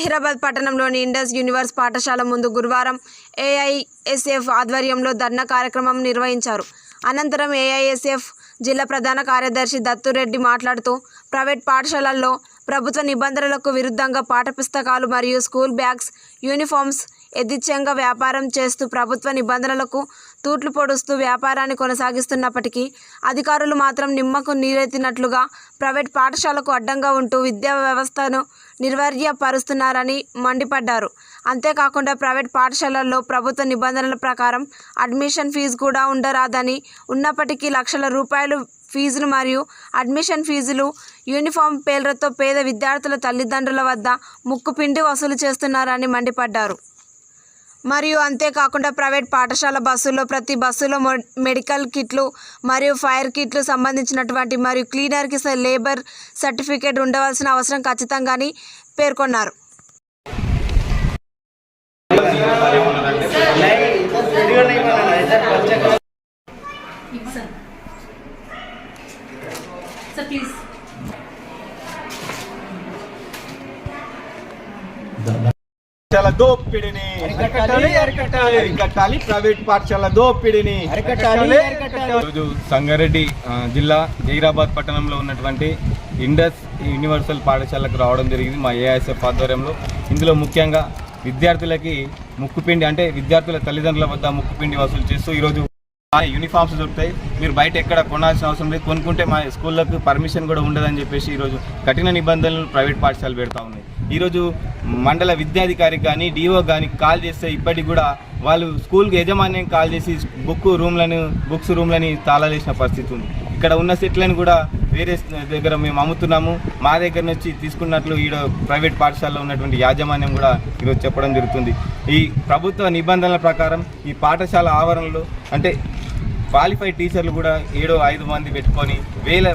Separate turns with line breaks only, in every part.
జహీరాబాద్ పట్టణంలోని Indus universe పాఠశాల ముందు గురువారం ఏఐఎస్ఎఫ్ ఆధ్వర్యంలో ధర్నా కార్యక్రమం నిర్వహించారు. అనంతరం ఏఐఎస్ఎఫ్ జిల్లా ప్రధాన కార్యదర్శి దత్తురెడ్డి మాట్లాడుతూ ప్రైవేట్ పాఠశాలల్లో ప్రభుత్వ నిబంధనలకు విరుద్ధంగా పాఠపుస్తకాలు మరియు స్కూల్ బ్యాగ్స్ యూనిఫామ్స్ యథిచ్ఛంగా వ్యాపారం చేస్తూ ప్రభుత్వ నిబంధనలకు తూట్లు పొడుస్తూ వ్యాపారాన్ని కొనసాగిస్తున్నప్పటికీ అధికారులు మాత్రం నిమ్మకు నీరెత్తినట్లుగా ప్రైవేట్ పాఠశాలకు అడ్డంగా ఉంటూ విద్యా వ్యవస్థను నిర్వర్యపరుస్తున్నారని మండిపడ్డారు. అంతేకాకుండా ప్రైవేట్ పాఠశాలల్లో ప్రభుత్వ నిబంధనల ప్రకారం అడ్మిషన్ ఫీజు కూడా ఉండరాదని ఉన్నప్పటికీ లక్షల రూపాయలు ఫీజులు మరియు అడ్మిషన్ ఫీజులు యూనిఫామ్ పేర్లతో పేద విద్యార్థుల తల్లిదండ్రుల వద్ద ముక్కుపిండి వసూలు చేస్తున్నారని మండిపడ్డారు. మరియు అంతేకాకుండా ప్రైవేట్ పాఠశాల బస్సుల్లో ప్రతి బస్సులో మెడికల్ కిట్లు మరియు ఫైర్ కిట్లు సంబంధించినటువంటి మరియు క్లీనర్కి లేబర్ సర్టిఫికేట్ ఉండవలసిన అవసరం ఖచ్చితంగాని పేర్కొన్నారు.
ప్లీజ్
పాఠశాల దోపిడిని.
అరికట్టాలి,
ప్రైవేట్ పాఠశాల దోపిడిని.
ఈరోజు సంగారెడ్డి జిల్లా జైరాబాద్ పట్టణంలో ఉన్నటువంటి ఇండస్ యూనివర్సల్ పాఠశాలకు రావడం జరిగింది మా ఏఐఎస్ఎఫ్ ఆధ్వర్యంలో. ఇందులో ముఖ్యంగా విద్యార్థులకి ముక్కుపిండి అంటే విద్యార్థుల తల్లిదండ్రుల వద్ద ముక్కుపిండి వసూలు చేస్తూ ఈరోజు యూనిఫామ్స్ దొరుకుతాయి. మీరు బయట ఎక్కడ కొనాల్సిన అవసరం లేదు. కొనుక్కుంటే మా స్కూళ్ళకు పర్మిషన్ కూడా ఉండదని చెప్పేసి ఈరోజు కఠిన నిబంధనలు ప్రైవేట్ పాఠశాలలు పెడతా ఉన్నాయి. ఈరోజు మండల విద్యాధికారికి కానీ డిఓ కానీ కాల్ చేస్తే ఇప్పటికి కూడా వాళ్ళు స్కూల్కి యజమాన్యం కాల్ చేసి బుక్ రూమ్లను బుక్స్ రూమ్లని తాళాలేసిన పరిస్థితి ఉంది. ఇక్కడ ఉన్న సెట్లను కూడా వేరే దగ్గర మేము అమ్ముతున్నాము. మా దగ్గర నుంచి తీసుకున్నట్లు ఈడ ప్రైవేట్ పాఠశాలలో ఉన్నటువంటి యాజమాన్యం కూడా ఈరోజు చెప్పడం జరుగుతుంది. ఈ ప్రభుత్వ నిబంధనల ప్రకారం ఈ పాఠశాల ఆవరణలో అంటే క్వాలిఫైడ్ టీచర్లు కూడా ఏడో ఐదు మంది పెట్టుకొని వేల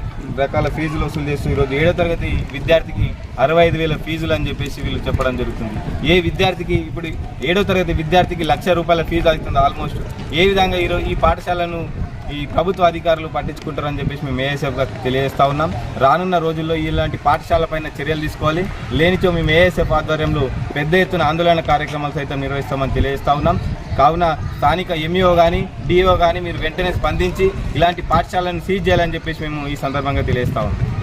రకాల ఫీజులు వసూలు చేస్తూ ఈరోజు ఏడో తరగతి విద్యార్థికి అరవై ఐదు వేల ఫీజులు అని చెప్పేసి వీళ్ళు చెప్పడం జరుగుతుంది. ఏ విద్యార్థికి ఇప్పుడు ఏడో తరగతి విద్యార్థికి లక్ష రూపాయల ఫీజు అవుతుంది ఆల్మోస్ట్. ఏ విధంగా ఈరోజు ఈ పాఠశాలను ఈ ప్రభుత్వ అధికారులు పట్టించుకుంటారని చెప్పేసి మేము ఏఎస్ఎఫ్గా తెలియజేస్తూ ఉన్నాం. రానున్న రోజుల్లో ఇలాంటి పాఠశాల పైన చర్యలు తీసుకోవాలి. లేనిచో మేము ఏఎస్ఎఫ్ ఆధ్వర్యంలో పెద్ద ఎత్తున ఆందోళన కార్యక్రమాలు సైతం నిర్వహిస్తామని తెలియజేస్తూ ఉన్నాం. కావున స్థానిక ఎంఈఓ కానీ డిఓ కానీ మీరు వెంటనే స్పందించి ఇలాంటి పాఠశాలను సీజ్ చేయాలని చెప్పేసి మేము ఈ సందర్భంగా తెలియజేస్తా ఉన్నాం.